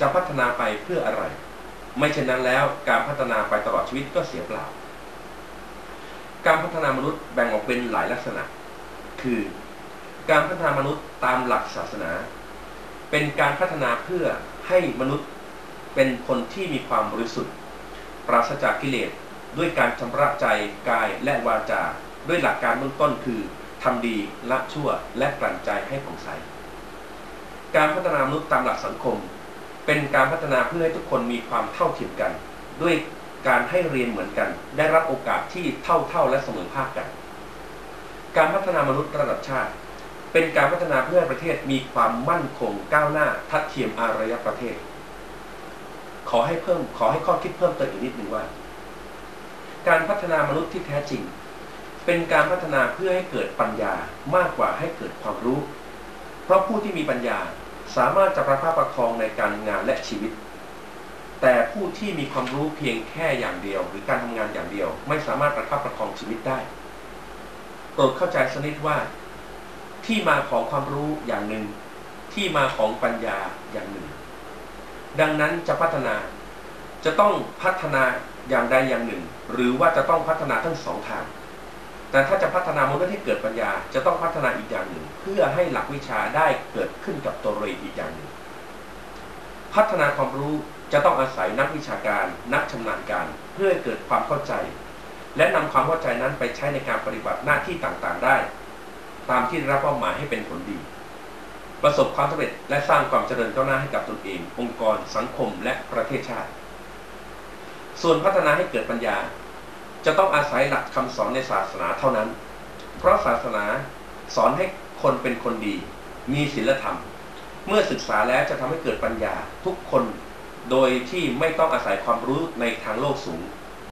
จะพัฒนาไปเพื่ออะไร ไม่เช่นนั้นแล้วการพัฒนาไปตลอดชีวิตก็เสียเปล่า การพัฒนามนุษย์แบ่งออกเป็นหลายลักษณะ คือ การพัฒนามนุษย์ตามหลักศาสนา เป็นการพัฒนาเพื่อให้มนุษย์เป็นคนที่มีความบริสุทธิ์ ปราศจากกิเลสด้วยการชำระใจกายและวาจา ด้วยหลักการเบื้องต้นคือทำดีละชั่วและกลั่นใจให้ผ่องใส การพัฒนามนุษย์ตามหลักสังคม เป็นการพัฒนาเพื่อให้ทุกคนมีความเท่าเทียมกัน ด้วยการให้เรียนเหมือนกัน ได้รับโอกาสที่เท่าเท่าและเสมอภาคกัน การพัฒนามนุษย์ระดับชาติ เป็นการพัฒนาเพื่อให้ประเทศมีความมั่นคงก้าวหน้าทัดเทียมอารยประเทศ ขอให้เพิ่มขอให้ข้อคิดเพิ่มเติมอีกนิดหนึ่งว่า การพัฒนามนุษย์ที่แท้จริง เป็นการพัฒนาเพื่อให้เกิดปัญญามากกว่าให้เกิดความรู้ เพราะผู้ที่มีปัญญา สามารถจะประคับประคองในการงานและชีวิต แต่ผู้ที่มีความรู้เพียงแค่อย่างเดียว หรือการทำงานอย่างเดียว ไม่สามารถประคับประคองชีวิตได้โปรดเข้าใจสนิทว่า ที่มาของความรู้อย่างหนึ่ง ที่มาของปัญญาอย่างหนึ่ง ดังนั้นจะพัฒนาจะต้องพัฒนาอย่างใดอย่างหนึ่ง หรือว่าจะต้องพัฒนาทั้งสองทาง แต่ถ้าจะพัฒนามนุษย์ให้เกิดปัญญาจะต้องพัฒนาอีกอย่างหนึ่ง เพื่อให้หลักวิชาได้เกิดขึ้นกับตัวเราอีกอย่างหนึ่ง พัฒนาความรู้จะต้องอาศัยนักวิชาการ นักชำนาญการ เพื่อเกิดความเข้าใจ และนำความเข้าใจนั้นไปใช้ในการปฏิบัติหน้าที่ต่างๆได้ ตามที่ได้รับเป้าหมายให้เป็นผลดี ประสบความสำเร็จและสร้างความเจริญก้าวหน้าให้กับตนเอง องค์กร สังคม และประเทศชาติ ส่วนพัฒนาให้เกิดปัญญา จะต้องอาศัยหลักคำสอนในศาสนาเท่านั้น เพราะศาสนาสอนให้คนเป็นคนดี มีศีลธรรม เมื่อศึกษาแล้วจะทำให้เกิดปัญญาทุกคน โดยที่ไม่ต้องอาศัยความรู้ในทางโลกสูง